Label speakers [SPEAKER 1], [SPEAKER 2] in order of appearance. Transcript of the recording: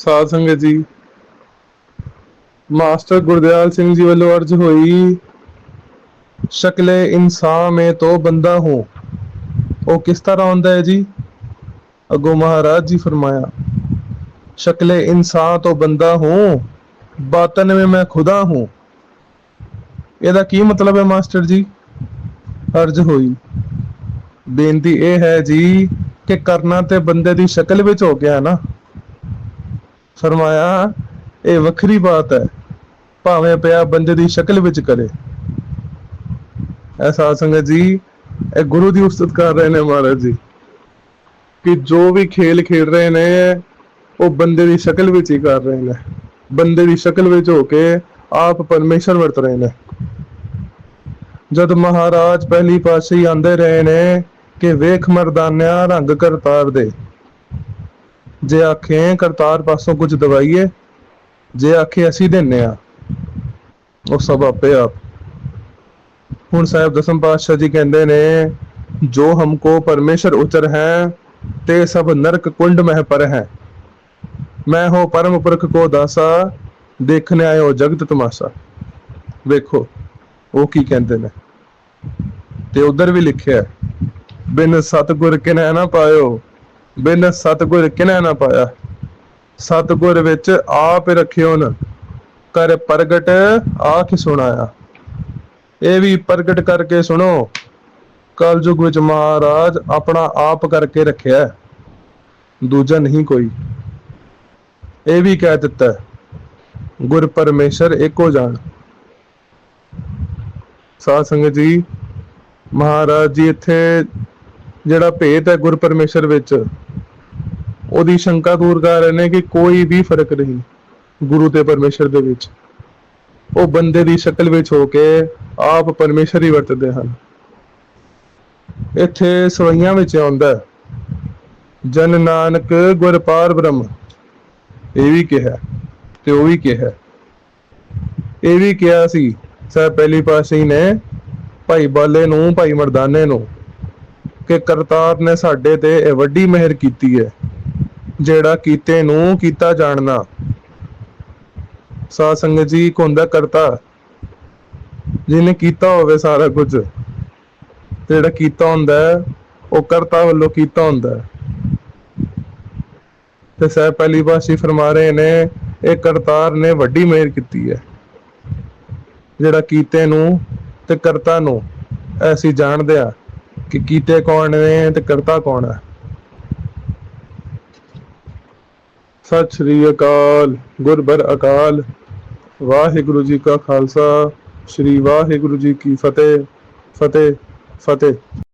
[SPEAKER 1] ਸਾਧ ਸੰਗਤ ਜੀ। ਮਾਸਟਰ ਗੁਰਦਿਆਲ ਸਿੰਘ ਜੀ ਵੱਲੋਂ ਅਰਜ ਹੋਈ, ਸ਼ਕਲੇ ਇਨਸਾਨ ਮੈਂ ਤੋਂ ਬੰਦਾ ਹੂੰ। ਉਹ ਕਿਸ ਤਰ੍ਹਾਂ ਹੁੰਦਾ ਹੈ ਜੀ? ਅਗੋ ਮਹਾਰਾਜ ਜੀ ਫਰਮਾਇਆ, ਸ਼ਕਲੇ ਇਨਸਾਨ ਤੋਂ ਬੰਦਾ ਹੂੰ, ਬਾਤਨ ਵਿੱਚ ਮੈਂ ਖੁਦਾ ਹੂੰ। ਇਹਦਾ ਕੀ ਮਤਲਬ ਹੈ ਮਾਸਟਰ ਜੀ? ਅਰਜ ਹੋਈ। ਬੇਨਤੀ ਇਹ ਹੈ ਜੀ ਕਿ ਕਰਨਾ ਤੇ ਬੰਦੇ ਦੀ ਸ਼ਕਲ ਵਿੱਚ ਹੋ ਗਿਆ ਨਾ। ਫਰਮਾਇਆ, ਇਹ ਵੱਖਰੀ ਬਾਤ ਹੈ, ਭਾਵੇਂ ਪਿਆ ਬੰਦੇ ਦੀ ਸ਼ਕਲ ਵਿੱਚ ਕਰੇ। ਐਸਾ ਸੰਗਤ ਜੀ, ਇਹ ਗੁਰੂ ਦੀ ਉਸਤਤ ਕਰ ਰਹੇ ਨੇ ਮਹਾਰਾਜ ਜੀ, ਕਿ ਜੋ ਵੀ ਖੇਲ ਖੇਡ ਰਹੇ ਨੇ, ਉਹ ਬੰਦੇ ਦੀ ਸ਼ਕਲ ਵਿੱਚ ਹੀ ਕਰ ਰਹੇ ਨੇ। ਬੰਦੇ ਦੀ ਸ਼ਕਲ ਵਿੱਚ ਹੋ ਕੇ ਆਪ ਪਰਮੇਸ਼ਰ ਵਰਤ ਰਹੇ ਨੇ। ਜਦ ਮਹਾਰਾਜ ਪਹਿਲੀ ਪਾਤਸ਼ਾਹੀ ਆਂਦੇ ਰਹੇ ਨੇ ਕਿ ਵੇਖ ਮਰਦਾਨਿਆ ਰੰਗ ਕਰਤਾਰ ਦੇ ਜੇ ਆਖੇ ਕਰਤਾਰ ਪਾਸੋਂ ਕੁਝ ਦਵਾਈਏ ਜੇ ਆਖੇ ਅਸੀਂ ਦਿੰਨੇ ਆ ਉਹ ਸਭ ਆਪੇ ਆਪ। ਹੁਣ ਸਾਹਿਬ ਦਸਮ ਪਾਤਸ਼ਾਹ ਜੀ ਕਹਿੰਦੇ ਨੇ ਜੋ ਹਮਕੋ ਪਰਮੇਸ਼ਰ ਉਚਰ ਹੈ ਤੇ ਸਭ ਨਰਕ ਕੁੰਡ ਮਹਿ ਪਰ ਹੈ। ਮੈਂ ਹੋ ਪਰਮ ਪੁਰਖ ਕੋ ਦਾਸਾ ਦੇਖਣ ਆਇਓ ਜਗਤ ਤਮਾਸ਼ਾ। ਵੇਖੋ ਉਹ ਕੀ ਕਹਿੰਦੇ ਨੇ। ਤੇ ਉਧਰ ਵੀ ਲਿਖਿਆ ਹੈ, ਬਿਨ ਸਤਗੁਰ ਕਿਨੈ ਨਾ ਪਾਇਓ ਬਿਨ ਸਤਗੁਰ ਕਿਨੈ ਨਾ ਪਾਇਆ। ਸਤਗੁਰ ਵਿੱਚ ਆਪ ਰੱਖਿਓ ਨ ਕਰ ਪ੍ਰਗਟ ਆਖ ਸੁਣਾਇਆ। ਇਹ ਵੀ ਪ੍ਰਗਟ ਕਰਕੇ ਸੁਣੋ ਕਲਯੁਗ ਵਿੱਚ ਮਹਾਰਾਜ ਆਪਣਾ ਆਪ ਕਰਕੇ ਰੱਖਿਆ ਦੂਜਾ ਨਹੀਂ ਕੋਈ। ਇਹ ਵੀ ਕਹਿ ਦਿੱਤਾ ਹੈ, ਗੁਰ ਪਰਮੇਸ਼ਰ ਏਕੋ ਜਾਣ ਸਾਧ ਸੰਗਤ ਜੀ ਮਹਾਰਾਜ ਜੀ ਇੱਥੇ ਜਿਹੜਾ ਭੇਤ ਹੈ ਗੁਰ ਪਰਮੇਸ਼ਰ ਵਿੱਚ, ਉਹਦੀ ਸ਼ੰਕਾ ਦੂਰ ਕਰ ਰਹੇ ਨੇ ਕਿ ਕੋਈ ਵੀ ਫ਼ਰਕ ਨਹੀਂ ਗੁਰੂ ਤੇ ਪਰਮੇਸ਼ਰ ਦੇ ਵਿੱਚ। ਉਹ ਬੰਦੇ ਦੀ ਸ਼ਕਲ ਵਿੱਚ ਹੋ ਕੇ ਆਪ ਪਰਮੇਸ਼ਰ ਹੀ ਵਰਤਦੇ ਹਨ। ਇੱਥੇ ਸਵਈਆਂ ਵਿੱਚ ਆਉਂਦਾ ਜਨ ਨਾਨਕ ਗੁਰ ਪਾਰ ਬ੍ਰਹਮ। ਇਹ ਵੀ ਕਿਹਾ ਤੇ ਉਹ ਵੀ ਕਿਹਾ। ਇਹ ਵੀ ਕਿਹਾ ਸੀ ਸਾਹਿਬ ਪਹਿਲੀ ਪਾਤਸ਼ਾਹੀ ਨੇ, ਭਾਈ ਬਾਲੇ ਨੂੰ, ਭਾਈ ਮਰਦਾਨੇ ਨੂੰ ਕਿ ਕਰਤਾਰ ਨੇ ਸਾਡੇ ਤੇ ਇਹ ਵੱਡੀ ਮਿਹਰ ਕੀਤੀ ਹੈ ਜਿਹੜਾ ਕੀਤੇ ਨੂੰ ਕੀਤਾ ਜਾਣਨਾ। ਸਾਧ ਸੰਗਤ ਜੀ ਇੱਕ ਹੁੰਦਾ ਕਰਤਾ ਜਿਹਨੇ ਕੀਤਾ ਹੋਵੇ ਸਾਰਾ ਕੁਝ ਤੇ ਜਿਹੜਾ ਕੀਤਾ ਹੁੰਦਾ ਹੈ, ਉਹ ਕਰਤਾ ਵੱਲੋਂ ਕੀਤਾ ਹੁੰਦਾ ਹੈ। ਤੇ ਸਾਹਿਬ ਪਹਿਲੀ ਪਾਤਸ਼ਾਹੀ ਫਰਮਾ ਰਹੇ ਨੇ ਇਹ ਕਰਤਾਰ ਨੇ ਵੱਡੀ ਮਿਹਰ ਕੀਤੀ ਹੈ। ਜਿਹੜਾ ਕੀਤੇ ਨੂੰ ਤੇ ਕਰਤਾ ਨੂੰ ਐਸੀ ਜਾਣਦੇ ਆ ਕਿ ਕੀਤੇ ਕੌਣ ਨੇ ਤੇ ਕਰਤਾ ਕੌਣ ਹੈ? ਸਤਿ ਸ੍ਰੀ ਅਕਾਲ ਗੁਰਬਰ ਅਕਾਲ। ਵਾਹਿਗੁਰੂ ਜੀ ਕਾ ਖਾਲਸਾ, ਸ੍ਰੀ ਵਾਹਿਗੁਰੂ ਜੀ ਕੀ ਫਤਿਹ ਫਤਿਹ ਫਤਿਹ।